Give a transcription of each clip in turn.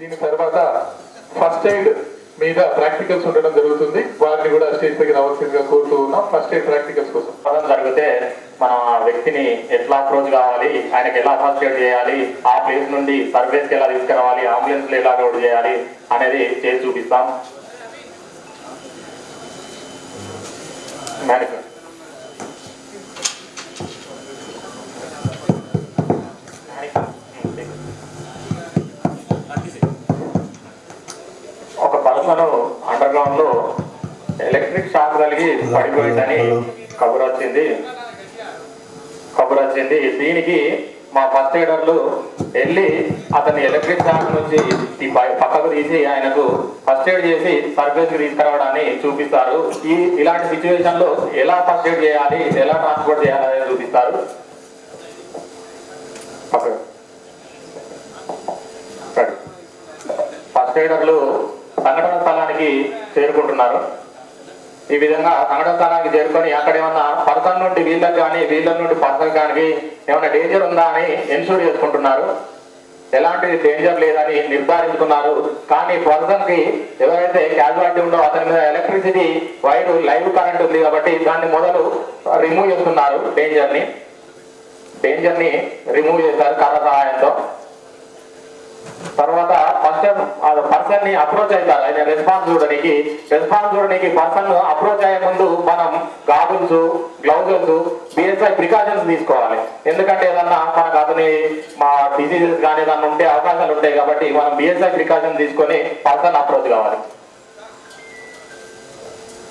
దీని తర్వాత first aid మీద ప్రాక్టికల్స్ ఉండడం జరుగుతుంది. వారిని కూడా స్టేజ్ పైకి రావాల్సిందిగా కోరుతూ ఉన్నాం. ఫస్ట్ ఎయిడ్ ప్రాక్టికల్స్ కోసం. ప్రమాదం జరిగితే మనం ఆ వ్యక్తిని ఎట్లా అప్రోచ్ కావాలి ఆయనకి ఎలా ఫస్ట్ ఎయిడ్ చేయాలి? ఆ ప్లేస్ నుండి సర్వీస్కి ఎలా తీసుకురావాలి? అంబులెన్స్ ఎలా రోడ్ చేయాలి? అనేది చేసి చూపిస్తాం. మేనేజర్ ఒక పర్సన్ అండర్ గ్రౌండ్లో ఎలక్ట్రిక్ షాక్ కలిగి పడిపోయిందని కబురు వచ్చింది. కబురు వచ్చింది. దీనికి మా ఫస్ట్ ఎయిడర్లు వెళ్ళి అతన్ని ఎలక్ట్రిక్ షాక్ నుంచి ఈ పక్కకు తీసి ఆయనకు ఫస్ట్ ఎయిడ్ చేసి సర్వీస్కి తీసుకురావడాన్ని చూపిస్తారు. ఈ ఇలాంటి సిచ్యువేషన్లో ఎలా ఫస్ట్ ఎయిడ్ చేయాలి ఎలా ట్రాన్స్పోర్ట్ చేయాలి అనేది చూపిస్తారు. ఫస్ట్ ఎయిడర్లు సంఘటన స్థలానికి చేరుకుంటున్నారు. ఈ విధంగా సంఘటన స్థలానికి చేరుకొని అక్కడ ఏమన్నా పర్సన్ నుండి వీళ్ళకి కానీ వీళ్ళ నుండి పర్సన్ కానీ ఏమైనా డేంజర్ ఉందా అని ఎన్షూర్ చేసుకుంటున్నారు. ఎలాంటి డేంజర్ లేదని నిర్ధారించుకున్నారు. కానీ పర్సన్కి ఎవరైతే క్యాజువాలిటీ ఉందో అతని మీద ఎలక్ట్రిసిటీ వైర్ లైవ్ కరెంట్ ఉంది కాబట్టి దాన్ని మొదలు రిమూవ్ చేస్తున్నారు. డేంజర్ని. డేంజర్ని రిమూవ్ చేశారు కర్ర సహాయంతో. తర్వాత ఫస్ట్ పర్సన్ని అప్రోచ్ అవుతారు. ఆయన రెస్పాన్స్ చూడడానికి. రెస్పాన్స్ చూడడానికి పర్సన్ అప్రోచ్ అయ్యే ముందు మనం గాగుల్స్ గ్లౌజెస్ బిఎస్ఐ ప్రికాషన్స్ తీసుకోవాలి. ఎందుకంటే ఏదన్నా మనకు అతని మా డిసీజెస్ కానీ ఏదన్నా ఉంటే అవకాశాలు ఉంటాయి కాబట్టి మనం బిఎస్ఐ ప్రికాషన్ తీసుకొని పర్సన్ అప్రోచ్ కావాలి.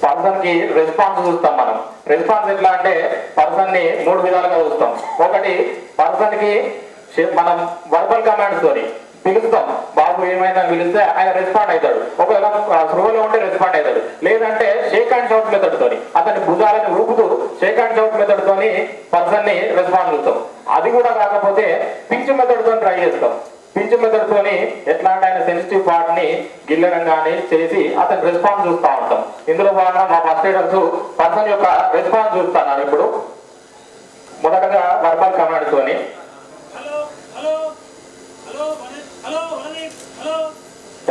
పర్సన్కి రెస్పాన్స్ చూస్తాం మనం. రెస్పాన్స్ ఎట్లా అంటే పర్సన్ని మూడు విధాలుగా చూస్తాం. ఒకటి పర్సన్కి మనం వర్బల్ కమాండ్స్ తోని పిలుస్తాం. బాబు ఏమైనా పిలిస్తే ఆయన రెస్పాండ్ అవుతాడు. ఒకవేళ స్లోలో ఉంటే రెస్పాండ్ అవుతాడు. లేదంటే షేక్ అండ్ షౌట్ మెథడ్తోని అతని భుజాలని ఊపుతూ షేక్ అండ్ షౌట్ మెథడ్తోని పర్సన్ని రెస్పాండ్ చూస్తాం. అది కూడా కాకపోతే పించ్ మెథడ్తో ట్రై చేస్తాం. పించ్ మెథడ్తోని ఎట్లాంటి ఆయన సెన్సిటివ్ పార్ట్ని గిల్లడం కానీ చేసి అతని రెస్పాన్స్ చూస్తా ఉంటాం. ఇందులో భాగంగా మా ఫస్ట్ ఎయిడర్స్ పర్సన్ యొక్క రెస్పాన్స్ చూస్తాను ఇప్పుడు. మొదటగా వర్బల్ కమాండ్తోని తోని హలో హలో హలో వన- హలో వనదీప్ హలో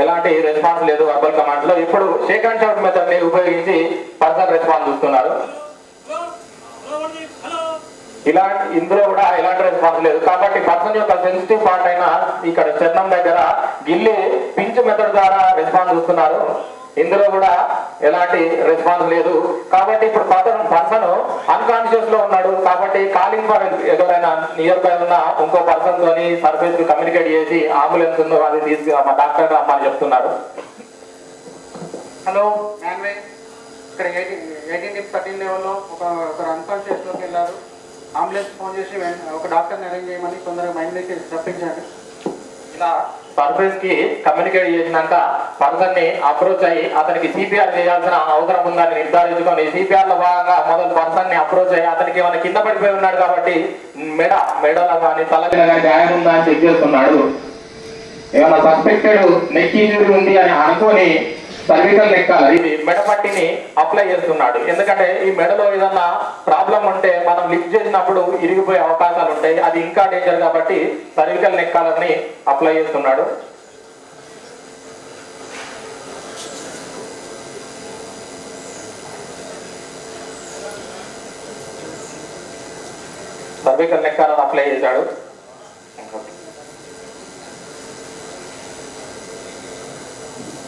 ఎలాంటి రెస్పాన్స్ లేదు వర్బల్ కమాండ్లో. ఇప్పుడు షేక్ అండ్ షౌట్ మెథడ్ని ఉపయోగించి పర్సనల్ రెస్పాన్స్ చూస్తున్నారు. ఇలాంటి ఇలా ఇందులో కూడా ఎలాంటి రెస్పాన్స్ లేదు. కాబట్టి పర్సన్ యొక్క సెన్సిటివ్ పార్ట్ అయిన ఇక్కడ చర్ణం దగ్గర గిల్లి పించ్ మెథడ్ ద్వారా రెస్పాన్స్ చూస్తున్నారు. ఇందులో కూడా ఎలాంటి రెస్పాన్స్ లేదు. కాబట్టి ఇప్పుడు పాత పర్సన్ అన్కాన్షియస్లో ఉన్నాడు. కాబట్టి కాలింగ్ ఫర్ ఎవరైనా నియర్ బై ఉన్న ఇంకో పర్సన్ తోని సర్వీస్ కమ్యూనికేట్ చేసి అంబులెన్స్ ఉందో అది తీసుకు మా డాక్టర్ రమ్మని చెప్తున్నారు. హలో ఇక్కడ ఎయిటీన్ ఎయిటీన్ థర్టీన్ లెవెల్లో ఒక ఒకరు అన్కాన్షియస్లోకి వెళ్ళారు. అంబులెన్స్ ఫోన్ చేసి ఒక డాక్టర్ని అరేంజ్ చేయమని తొందరగా చేసి రప్పించండి ఇలా సర్ఫేస్కి కమ్యూనికేట్ చేసినాక పర్సన్ని అప్రోచ్ అయ్యి అతనికి సిపిఆర్ చేయాల్సిన అవసరం ఉందని నిర్ధారించుకొని సిపిఆర్లో భాగంగా మొదలు పర్సన్ని అప్రోచ్ అయ్యి అతనికి ఏమైనా కింద పడిపోయి ఉన్నాడు కాబట్టి మెడ మెడలో కానీ తల గాయం ఉందా అని చెక్ చేస్తున్నాడు. ఏమైనా సస్పెక్టెడ్ నెక్ ఇంజురీ ఉంది అని అనుకొని సర్వికల్ నెక్కాలి ఇది మెడ పట్టిని అప్లై చేస్తున్నాడు. ఎందుకంటే ఈ మెడలో ఏదన్నా ప్రాబ్లం ఉంటే మనం లిఫ్ట్ చేసినప్పుడు ఇరిగిపోయే అవకాశాలు ఉంటాయి. అది ఇంకా డేంజర్ కాబట్టి సర్వికల్ నెక్కాలని అప్లై చేస్తున్నాడు. సర్వికల్ నెక్కాలని అప్లై చేశాడు.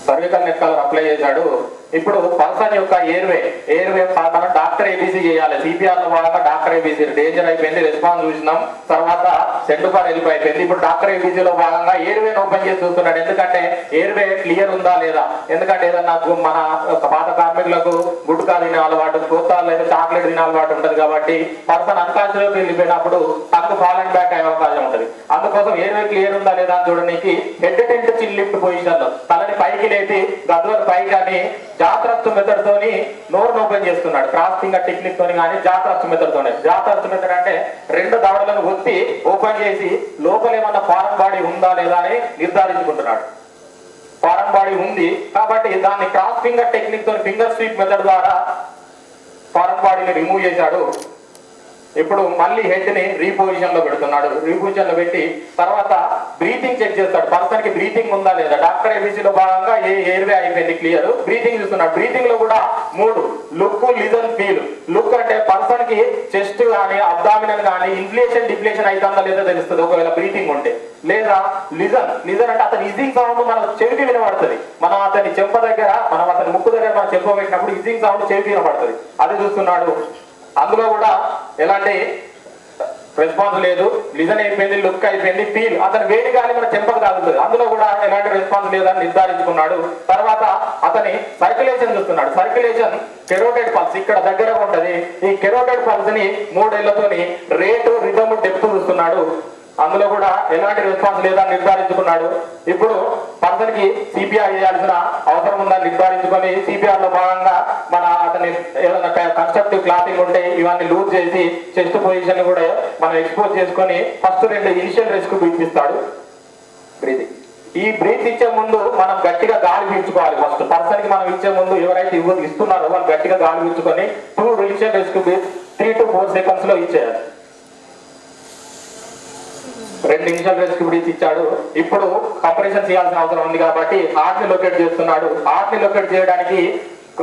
సర్వికల్ నెక్కలు అప్లై చేశాడు. ఇప్పుడు పర్సన్ యొక్క ఎయిర్వే ఎయిర్వే మనం డాక్టర్ ఏబీసీ చేయాలి. సిపిఆర్లో డాక్టర్ ఏబీసీ డేంజర్ అయిపోయింది. రెస్పాన్స్ చూసినాం. తర్వాత సెంటు ఫర్ హెల్ప్ అయిపోయింది. ఇప్పుడు డాక్టర్ ఏపీజీలో భాగంగా ఎయిర్వే ఓపెన్ చేసి చూస్తున్నాడు. ఎందుకంటే ఎయిర్వే క్లియర్ ఉందా లేదా? ఎందుకంటే ఏదన్నా మన పాత కార్మికులకు గుట్కా తినే అలవాటు కొత్త లేదా చాక్లెట్ తినే అలవాటు ఉంటుంది కాబట్టి పర్సన్ అన్కాన్షియస్ వెళ్ళిపోయినప్పుడు తక్కువ ఫాల్ అండ్ బ్యాక్ అయ్యే అవకాశం ఉంటుంది. అందుకోసం ఎయిర్వే క్లియర్ ఉందా లేదా అని చూడడానికి head tilt chin lift position తలని పైకి లేపి గద్వర్ పైకి అని జాగ్రత్త మెథడ్ తోని నోరు ఓపెన్ చేస్తున్నాడు. క్రాస్ ఫింగర్ టెక్నిక్ తోని కానీ జాతరస్తు మెథడ్ తోనే. జాతరస్తు మెథడ్ అంటే రెండు దవడలను ఒత్తి ఓపెన్ చేసి లోపల ఏమన్నా ఫారెన్ బాడీ ఉందా లేదా అని నిర్ధారించుకుంటున్నాడు. ఫారెన్ బాడీ ఉంది కాబట్టి దాన్ని క్రాస్ ఫింగర్ టెక్నిక్తో ఫింగర్ స్వీప్ మెథడ్ ద్వారా ఫారెన్ బాడీని రిమూవ్ చేశాడు. ఇప్పుడు మళ్ళీ హెడ్ని రీపొజిషన్లో పెడుతున్నాడు. రీపొజిషన్లో పెట్టి తర్వాత బ్రీతింగ్ చెక్ చేస్తాడు. పర్సన్కి బ్రీతింగ్ ఉందా లేదా? డాక్టర్ ఏబీసీ లో భాగంగా ఏ ఎయిర్వే అయిపోయింది? క్లియర్ బ్రీతింగ్ చూస్తున్నాడు. బ్రీతింగ్లో కూడా మూడు. లుక్ లిజన్ ఫీల్ లుక్ అంటే పర్సన్కి చెస్ట్ కానీ అబ్డామినల్ కానీ ఇన్ఫ్లేషన్ డిఫ్లేషన్ అవుతుందా లేదా తెలుస్తుంది. ఒకవేళ బ్రీతింగ్ ఉంటే. లేదా లిజన్. లిజన్ అంటే అతని ఇజింగ్ సౌండ్ మన చెవికి వినబడుతుంది. మనం అతని చెంప దగ్గర మనం అతని ముక్కు దగ్గర మనం చెంప పెట్టినప్పుడు ఇజింగ్ సౌండ్ చెవికి వినబడుతుంది. అది చూస్తున్నాడు. అందులో కూడా ఎలాంటి రెస్పాన్స్ లేదు. లిజన్ అయిపోయింది లుక్ అయిపోయింది ఫీల్ అతను వేడి గాలి మన చెంపకు తాగుతుంది. అందులో కూడా ఎలాంటి రెస్పాన్స్ లేదని నిర్ధారించుకున్నాడు. తర్వాత అతని సర్క్యులేషన్ చూస్తున్నాడు. సర్క్యులేషన్ కెరోటైడ్ పల్స్ ఇక్కడ దగ్గర ఉంటది. ఈ కెరోటైడ్ పల్స్ని మూడేళ్ళతోని రేటు రిథమ్ డెప్త్ చూస్తున్నాడు. అందులో కూడా ఎలాంటి రెస్పాన్స్ లేదని నిర్ధారించుకున్నాడు? ఇప్పుడు పర్సన్కి సిపిఆర్ చేయాల్సిన అవసరం ఉందని నిర్ధారించుకొని సిపిఆర్లో భాగంగా మన అతని ఏదైనా కన్స్ట్రక్టివ్ క్లాతింగ్ ఉంటే ఇవన్నీ లూజ్ చేసి చెస్ట్ పొజిషన్ కూడా మనం ఎక్స్పోజ్ చేసుకొని ఫస్ట్ రెండు ఇనిషియల్ రిస్క్ ఇస్తాడు. బ్రీతింగ్ ఈ బ్రీత్ ఇచ్చే ముందు మనం గట్టిగా గాలి పీల్చుకోవాలి ఫస్ట్ పర్సన్కి మనం ఇచ్చే ముందు ఎవరైతే ఇవ్వ ఇస్తున్నారో వాళ్ళు గట్టిగా గాలి పీల్చుకొని two initial rescue breath three to four సెకండ్స్లో ఇచ్చేయాలి. రెండు నిమిషాలు రెస్ట్ బ్రీత్ ఇచ్చాడు. ఇప్పుడు కంప్రెషన్ చేయాల్సిన అవసరం ఉంది కాబట్టి హార్ట్ని లొకేట్ చేస్తున్నాడు. హార్ట్ని లొకేట్ చేయడానికి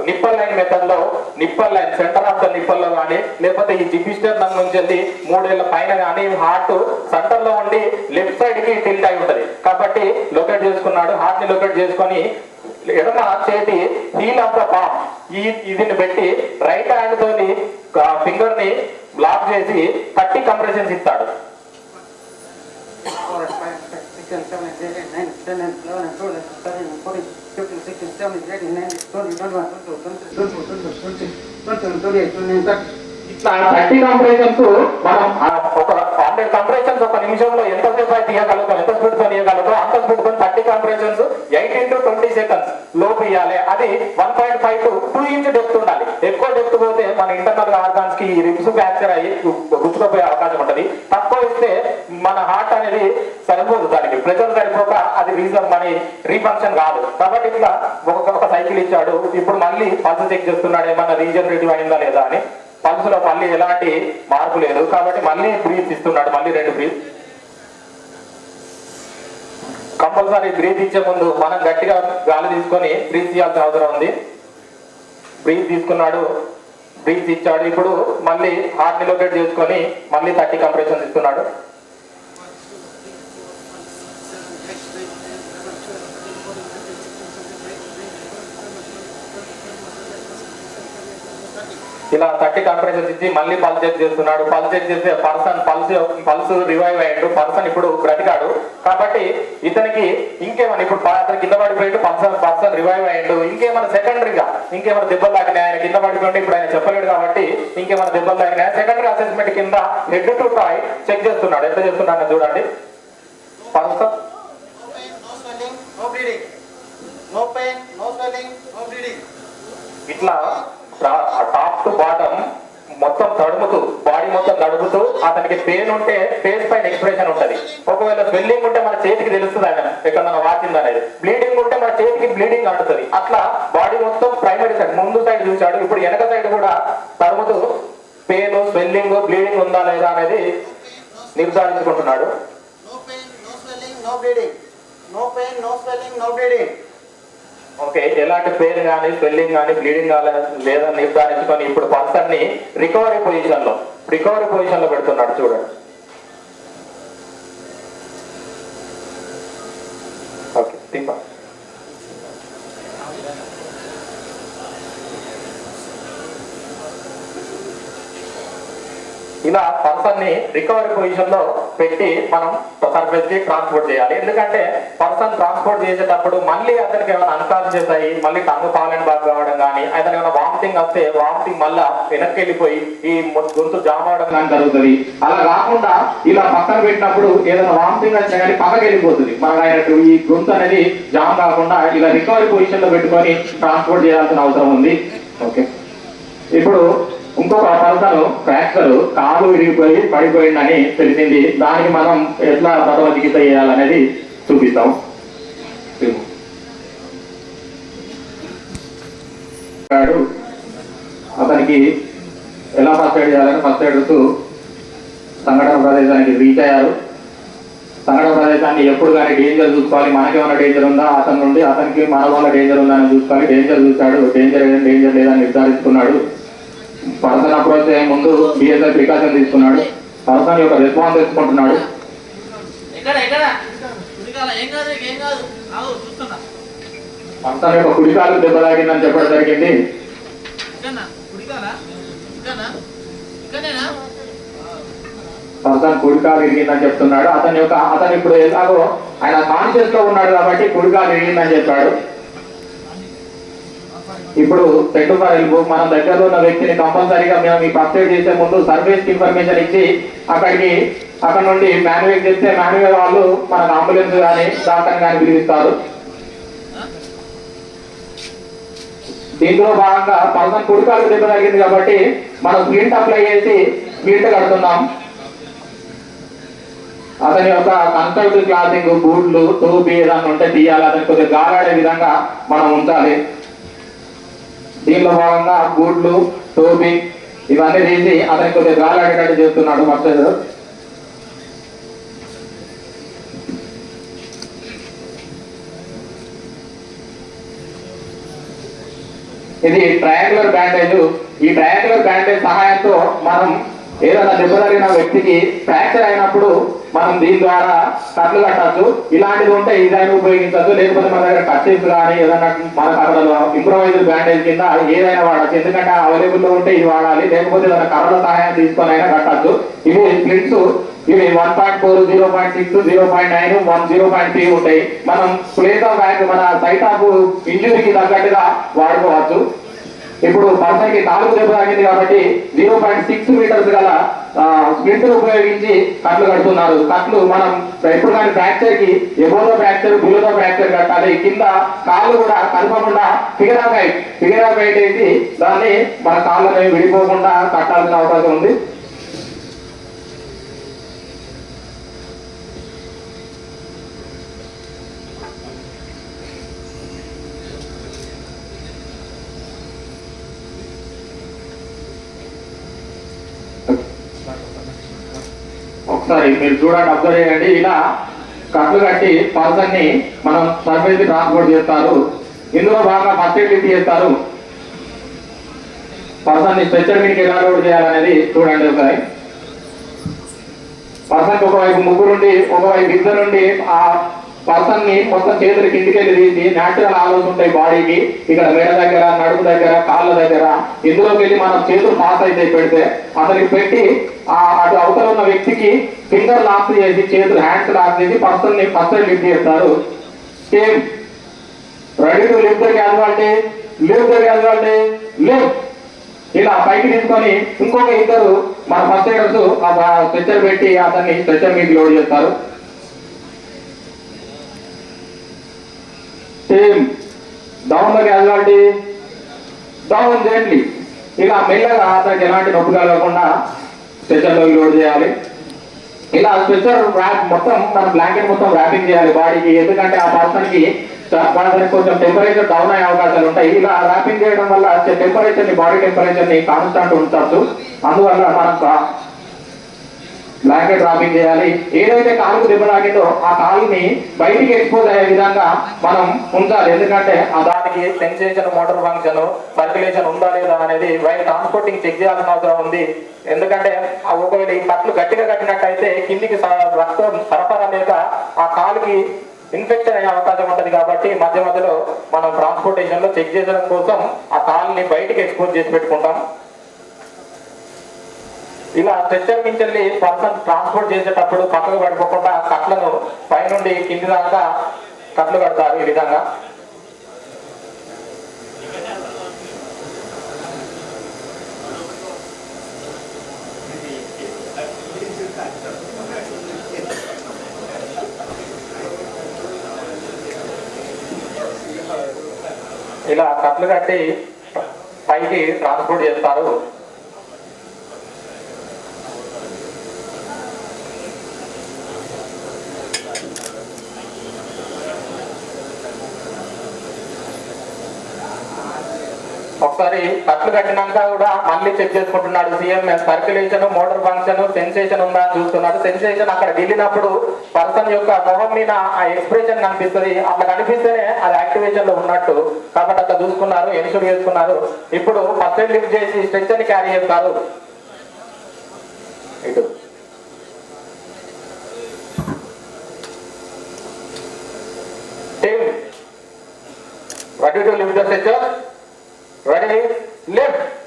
నిప్పల్ లైన్ మెథడ్లో nipple line center of the నిప్పల్లో కానీ లేకపోతే ఈ జిపిస్టర్ నుంచి వెళ్ళి మూడేళ్ళ పైన కానీ హార్ట్ సెంటర్లో ఉండి లెఫ్ట్ సైడ్కి టిల్ట్ అయి ఉంటది. కాబట్టి లొకేట్ చేసుకున్నాడు. హార్ట్ని లొకేట్ చేసుకొని ఎడమ చేతి హీల్ ఆఫ్ ద పామ్ ఈ ఇదిని పెట్టి రైట్ హ్యాండ్ తోని ఫింగర్ని బ్లాక్ చేసి థర్టీ కంప్రెషన్స్ ఇస్తాడు. 4, 5, ఒక నిమిషంలో ఎంత సేపు ఎంత స్పీడ్తో అంత స్పీడ్తో thirty eight into twenty seconds లోపు అది one point five to two ఎక్కువ డెప్త్ పోతే మన ఇంటర్నల్ ఆర్గాన్స్కి రిబ్స్ ఫ్రాక్చర్ అయ్యి గుచ్చుకుపోయే అవకాశం ఉంటుంది తక్కువ ఇస్తే మన హార్ట్ సరిపోదు దానికి. ప్రెషర్ సరిపోక అది రీజన్ మనీ రీఫంక్షన్ కాదు కాబట్టి ఇట్లా ఒక సైకిల్ ఇచ్చాడు. ఇప్పుడు మళ్ళీ పల్స్ చెక్ చేస్తున్నాడు. ఏమన్నా రీజనరేటివ్ అయిందా లేదా అని. పల్స్లో మళ్ళీ ఎలాంటి మార్పు లేదు. కాబట్టి మళ్ళీ బ్రీత్ ఇస్తున్నాడు. మళ్ళీ రెండు బ్రీత్ కంపల్సరీ బ్రీత్ ఇచ్చే ముందు మనం గట్టిగా గాలి తీసుకొని బ్రీత్ చేయాల్సిన అవసరం ఉంది. బ్రీత్ తీసుకున్నాడు. బ్రీత్ ఇచ్చాడు. ఇప్పుడు మళ్ళీ హార్ట్ నిలోకేట్ చేసుకొని మళ్ళీ థర్టీ కంప్రెషన్స్ ఇస్తున్నాడు. ఇలా థర్టీ కంప్రెషన్స్ ఇచ్చి మళ్ళీ పల్స్ చెక్ చేస్తున్నాడు. పల్స్ చెక్ చేస్తే పర్సన్ పల్స్ పల్స్ రివైవ్ అయ్యాడు. పర్సన్ ఇప్పుడు బ్రతికాడు. కాబట్టి ఇతనికి ఇంకేమైనా ఇప్పుడు అతను కింద పడిపోయాడు పర్సన్ పర్సన్ రివైవ్ అయ్యాడు. ఇంకేమైనా సెకండరీగా ఇంకేమైనా దెబ్బలు తాకినాయి? ఆయన కింద పడిపోయింటే ఇప్పుడు ఆయన చెప్పలేడు కాబట్టి ఇంకేమైనా దెబ్బలు తాకినాయి? సెకండరీ అసెస్మెంట్ కింద హెడ్ టు టాయ్ చెక్ చేస్తున్నాడు. ఎట్లా చేస్తున్నాడు చూడండి. పర్సన్. ఇట్లా టాప్ టు బాటమ్ మొత్తం తడుముతూ బాడీ మొత్తం తడుముతూ అతనికి పెయిన్ ఉంటే ఫేస్ పైన ఎక్స్ప్రెషన్ ఉంటది. ఒకవేళ స్వెల్లింగ్ ఉంటే మన చేతికి తెలుస్తుంది ఆయన ఎక్కడ మన వాచింది అనేది. బ్లీడింగ్ ఉంటే మన చేతికి బ్లీడింగ్ అంటుతుంది. అట్లా బాడీ మొత్తం ప్రైమరీ సైడ్ ముందు సైడ్ చూశాడు. ఇప్పుడు వెనక సైడ్ కూడా తడుముతూ పెయిన్ స్వెల్లింగ్ బ్లీడింగ్ ఉందా లేదా అనేది నిర్ధారించుకుంటున్నాడు. No pain no swelling no bleeding no pain no swelling no bleeding okay ఎలాంటి పెయిన్ కానీ స్వెల్లింగ్ కానీ బ్లీడింగ్ కానీ లేదని నిర్ధారించుకొని ఇప్పుడు పర్సన్ని రికవరీ పొజిషన్లో రికవరీ పొజిషన్లో పెడుతున్నాడు చూడండి ఓకే తింపా ఇలా పర్సన్ని రికవరీ పొజిషన్లో పెట్టి మనం సర్ఫేస్కి ట్రాన్స్పోర్ట్ చేయాలి. ఎందుకంటే పర్సన్ ట్రాన్స్పోర్ట్ చేసేటప్పుడు మళ్ళీ అతనికి ఏమైనా అన్కాన్షియస్ అయ్యి మళ్ళీ టంగు పాలన బాగా కావడం కానీ అతను ఏమైనా వామిటింగ్ వస్తే వామిటింగ్ మళ్ళా వెనక్కి వెళ్ళిపోయి ఈ గొంతు జామ్ అవడం కానీ జరుగుతుంది. అలా కాకుండా ఇలా పక్కన పెట్టినప్పుడు ఏదైనా వామిటింగ్ వచ్చినా కానీ పక్కకి వెళ్ళిపోతుంది. మన అయినట్టు ఈ గొంతు అనేది జామ్ కాకుండా ఇలా రికవరీ పొజిషన్లో పెట్టుకొని ట్రాన్స్పోర్ట్ చేయాల్సిన అవసరం ఉంది. ఓకే ఇప్పుడు ఇంకొక పర్సన్ ఫ్రాక్చర్ కాలు విరిగిపోయి పడిపోయిందని తెలిసింది. దానికి మనం ఎట్లా ప్రథమ చికిత్స చేయాలనేది చూపిస్తాం. అతనికి ఎలా ఫస్ట్ ఎయిడ్ చేయాలని ఫస్ట్ ఎయిడ్ సంఘటన ప్రదేశానికి రీచ్ అయ్యారు. సంఘటన ప్రదేశాన్ని ఎప్పుడు కానీ డేంజర్ చూసుకోవాలి. మనకేమైనా డేంజర్ ఉందా? అతని నుండి అతనికి మన వల్ల డేంజర్ ఉందా అని చూసుకోవాలి. డేంజర్ చూశాడు. డేంజర్ ఏదైనా డేంజర్ లేదని నిర్ధారించుకున్నాడు. పర్సన్ అప్రోచ్ అయ్యే ముందు బిఎస్ఐ ప్రికాషన్ తీసుకున్నాడు. పర్సన్ యొక్క రెస్పాన్స్ తీసుకుంటున్నాడు పర్సన్ యొక్క కుడికాలు దెబ్బ తాగిందని చెప్పడం జరిగింది. పర్సన్ కుడికాలు ఇరిగిందని చెప్తున్నాడు. అతని యొక్క అతను ఇప్పుడు ఎలాగో ఆయన కాన్షియస్లో ఉన్నాడు కాబట్టి కుడికాలు ఇరిగిందని చెప్పాడు. ఇప్పుడు సెంటు మన దగ్గరలో ఉన్న వ్యక్తిని కంపల్సరీగా మేము మీకు అప్డేట్ చేసే ముందు సర్వీస్ ఇన్ఫర్మేషన్ ఇచ్చి అక్కడికి అక్కడ నుండి మాన్యువల్ చెప్తే మాన్యువల్ వాళ్ళు మనకు అంబులెన్స్ కానీ డాక్టర్ కానీ పిలిపిస్తారు. దీంట్లో భాగంగా పర్సన్ కుడికాలు దెబ్బ తగ్గింది కాబట్టి మనం స్ప్రింట్ అప్లై చేసి స్ప్రింట్ కడుతున్నాం. అతని యొక్క కన్సల్ట్ క్లాసింగ్ బూట్లు టోపీ ఏదన్నా ఉంటే తీయాలి. అతని కొద్దిగా గాలాడే విధంగా మనం ఉంచాలి. దీనిలో భాగంగా బూట్లు టోపీ ఇవన్నీ తీసి అతనికి కొద్దిగా గాలాడేటట్టు చేస్తున్నాడు మస్టర్ ఇది ట్రయాంగులర్ బ్యాండేజ్ ఈ ట్రయాంగులర్ బ్యాండేజ్ సహాయంతో మనం ఏదైనా దెబ్బ తగిలిన వ్యక్తికి ఫ్రాక్చర్ అయినప్పుడు మనం దీని ద్వారా కట్లు కట్టచ్చు. ఇలాంటిది ఉంటే ఇదైనా ఉపయోగించవచ్చు లేకపోతే మన దగ్గర కట్టింపు కానీ ఏదైనా మన అక్కడ ఇంప్రవైజ్ బ్యాండేజ్ కింద ఏదైనా వాడచ్చు. ఎందుకంటే అవైలబుల్లో ఉంటే ఇది వాడాలి. లేకపోతే ఏదైనా కర్రల సహాయం తీసుకొని అయినా కట్టచ్చు. ఇవి స్ప్లిట్స్ ఇవి one point four zero point six zero point nine one zero point three ఉంటాయి. మనం ప్లేస్ ఆఫ్ బ్యాంక్ మన సైట్ ఆఫ్ ఇంజురీకి తగ్గట్టుగా వాడుకోవచ్చు. ఇప్పుడు పర్సన్ నాలుగు దెబ్బ తాగింది కాబట్టి జీరో పాయింట్ సిక్స్ మీటర్స్ గల స్ప్లింట్ ఉపయోగించి కట్లు కడుతున్నారు. కట్లు మనం ఎప్పుడు కానీ ఫ్రాక్చర్కి ఎబోలో ఫ్రాక్చర్ బుల్లతో ఫ్రాక్చర్ కట్టాలి. కింద కాళ్ళు కూడా కలపకుండా ఫిగర్ ఆఫ్ ఫిగర్ ఆఫ్ వేసి దాన్ని మన కాళ్ళని విడిపోకుండా కట్టాల్సిన అవకాశం ఉంది. ఒకసారి మీరు చూడండి అబ్జర్వ్ చేయండి. ఇలా కట్లు కట్టి పర్సన్ని మనం సర్వీస్ ట్రాన్స్పోర్ట్ చేస్తారు. ఇందులో బాగా ఫస్ట్ చేస్తారు. పర్సన్ని స్ట్రెచ్చర్ మీదకి ఎలా లోడ్ చేయాలనేది చూడండి ఒకసారి. పర్సన్ ఒకవైపు ముగ్గురుండి ఒకవైపు ఇద్దరుండి ఆ పర్సన్ని మొత్తం చేతుల కిందికెళ్ళి తీసి న్యాచురల్ ఆలోచన ఉంటాయి బాడీకి. ఇక్కడ మెడ దగ్గర నడుపు దగ్గర కాళ్ళ దగ్గర. ఇందులోకి వెళ్ళి మనం చేతులు పాస్ అయితే పెడితే అతనికి పెట్టి ఆ అటు అవతల ఉన్న వ్యక్తికి ఫింగర్ లాక్ చేసి చేతులు హ్యాండ్స్ లాక్ చేసి పర్సన్ని ఫస్ట్ లిఫ్ట్ చేస్తారు. Same ready to lift the casualty lift the lift ఇలా పైకి తీసుకొని ఇంకొక ఇద్దరు మన ఫస్ట్ ఎయిడర్స్ ఆ స్ట్రెచ్చర్ పెట్టి అతన్ని స్ట్రెచ్చర్ మీద లోడ్ చేస్తారు. సేమ్. డౌన్లోకి ద డౌన్ చేయండి ఇలా మెల్లగా అతనికి ఎలాంటి నొప్పి కలగకుండా స్ట్రెచ్చర్లో లోడ్ చేయాలి. ఇలా స్ట్రెచ్చర్ ర్యాప్ మొత్తం మన బ్లాంకెట్ మొత్తం ర్యాపింగ్ చేయాలి బాడీకి. ఎందుకంటే ఆ పర్సన్కి మనకి కొంచెం టెంపరేచర్ డౌన్ అయ్యే అవకాశాలు ఉంటాయి. ఇలా ర్యాపింగ్ చేయడం వల్ల టెంపరేచర్ని బాడీ టెంపరేచర్ని కాన్స్టాంట్ ఉంచవచ్చు అందువల్ల మనం బ్లాంకెట్ ర్యాపింగ్ చేయాలి. ఏదైతే కాలుకు దెబ్బ తాకిందో ఆ కాలుని బయటికి ఎక్స్పోజ్ అయ్యే విధంగా మనం ఉంచాలి. ఎందుకంటే ఆ దానికి సెన్సేషన్ మోటార్ ఫంక్షన్ సర్క్యులేషన్ ఉందా లేదా అనేది వైర్ ట్రాన్స్పోర్టింగ్ చెక్ చేయాల్సిన అవసరం ఉంది. ఎందుకంటే ఆ ఒకవేళ ఈ కట్లు గట్టిగా కట్టినట్టయితే కిందికి రక్తం సరఫరా లేక ఆ కాలుకి ఇన్ఫెక్షన్ అయ్యే అవకాశం ఉంటుంది కాబట్టి మధ్య మధ్యలో మనం ట్రాన్స్పోర్టేషన్లో చెక్ చేసడం కోసం ఆ కాలుని బయటికి ఎక్స్పోజ్ చేసి పెట్టుకుంటాం. ఇలా స్ట్రెచ్చర్ పర్సన్ ట్రాన్స్పోర్ట్ చేసేటప్పుడు కట్టలు పడిపోకుండా కట్లను పైనుండి కింది దాకా కట్లు కడతారు ఈ విధంగా. ఇలా కట్లు కట్టి పైకి ట్రాన్స్పోర్ట్ చేస్తారు. ఒకసారి కట్లు కట్టినాక కూడా మళ్ళీ చెక్ చేసుకుంటున్నాడు CM. Circulation motor function sensation ఉందా చూస్తున్నాడు. సెన్సేషన్ అక్కడ వెళ్ళినప్పుడు పర్సన్ యొక్క మొహం మీద ఆ ఎక్స్ప్రెషన్ కనిపిస్తుంది. అట్లా కనిపిస్తేనే అది యాక్టివేషన్లో ఉన్నట్టు. కాబట్టి అట్లా చూసుకున్నారు ఎన్షూర్ చేసుకున్నారు. ఇప్పుడు ఫస్ట్ ఎయిడ్ లిఫ్ట్ చేసి స్ట్రెచ్చర్ని క్యారీ చేస్తారు. ఇటు. Team ready lift lift stretcher? Stretcher ready lift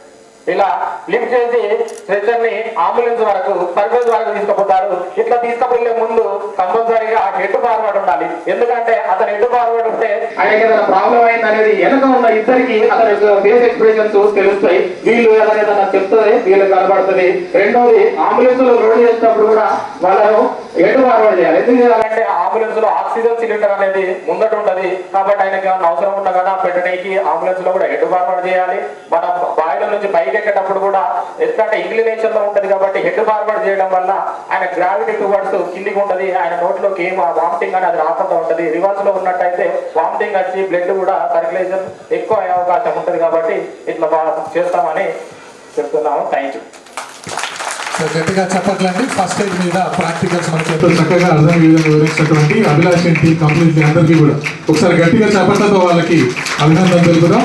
ఇలా లిఫ్ట్ చేసి స్ట్రెచర్ని అంబులెన్స్ వరకు సర్వీస్ వరకు తీసుకుపోతారు. ఇట్లా తీసుకుపోయే ముందు కంపల్సరీగా హెడ్ ఫార్వర్డ్ ఉండాలి. ఎందుకంటే అతను హెడ్ ఫార్వర్డ్ ఉంటే ఆయనకి ఏదైనా ప్రాబ్లం అయింది అనేది వెనక ఉన్న ఇద్దరికి అతని ఫేస్ ఎక్స్ప్రెషన్స్ తెలుస్తాయి. వీళ్ళు ఏదైనా ఏదైనా చెప్తుంది వీళ్ళకి కనబడుతుంది. రెండోది అంబులెన్స్లో లోడ్ చేసినప్పుడు కూడా వాళ్ళను హెడ్ ఫార్వర్డ్ చేయాలి. ఎందుకు చేయాలంటే అంబులెన్స్లో ఆక్సిజన్ సిలిండర్ అనేది ముందట ఉంటది. కాబట్టి ఆయనకి ఏమైనా అవసరం ఉన్నా కదా పెట్టడానికి అంబులెన్స్లో కూడా హెడ్ ఫార్వర్డ్ చేయాలి. మన బాయిల నుంచి బయట ఎక్కేటప్పుడు కూడా ఎందుకంటే ఇంక్లినేషన్లో ఉంటది కాబట్టి హెడ్ ఫార్వర్డ్ చేయడం వల్ల ఆయన గ్రావిటీ టువర్డ్స్ కిందికి ఉంటది ఆయన నోట్లోకి ఏం వామిటింగ్ అనేది రాకుండా ఉంటది. రివర్స్లో ఉన్నట్టయితే వామిటింగ్ వచ్చి బ్లడ్ కూడా సర్క్యులేషన్ ఎక్కువ అయ్యే అవకాశం ఉంటది కాబట్టి ఇట్లా బాగా చేస్తామని చెప్తున్నాము. థ్యాంక్ యూ సో గట్టిగా చెప్పట్లండి. ఫస్ట్ ఎయిడ్ మీద ప్రాక్టికల్స్ మనకి ఎంతో చక్కగా అర్థం విధంగా వివరించినటువంటి అభిలాష్ టీం కంప్లీట్లీ అందరికీ కూడా. ఒకసారి గట్టిగా చెప్పట్లతో వాళ్ళకి అభినందన తెలుపుదాం.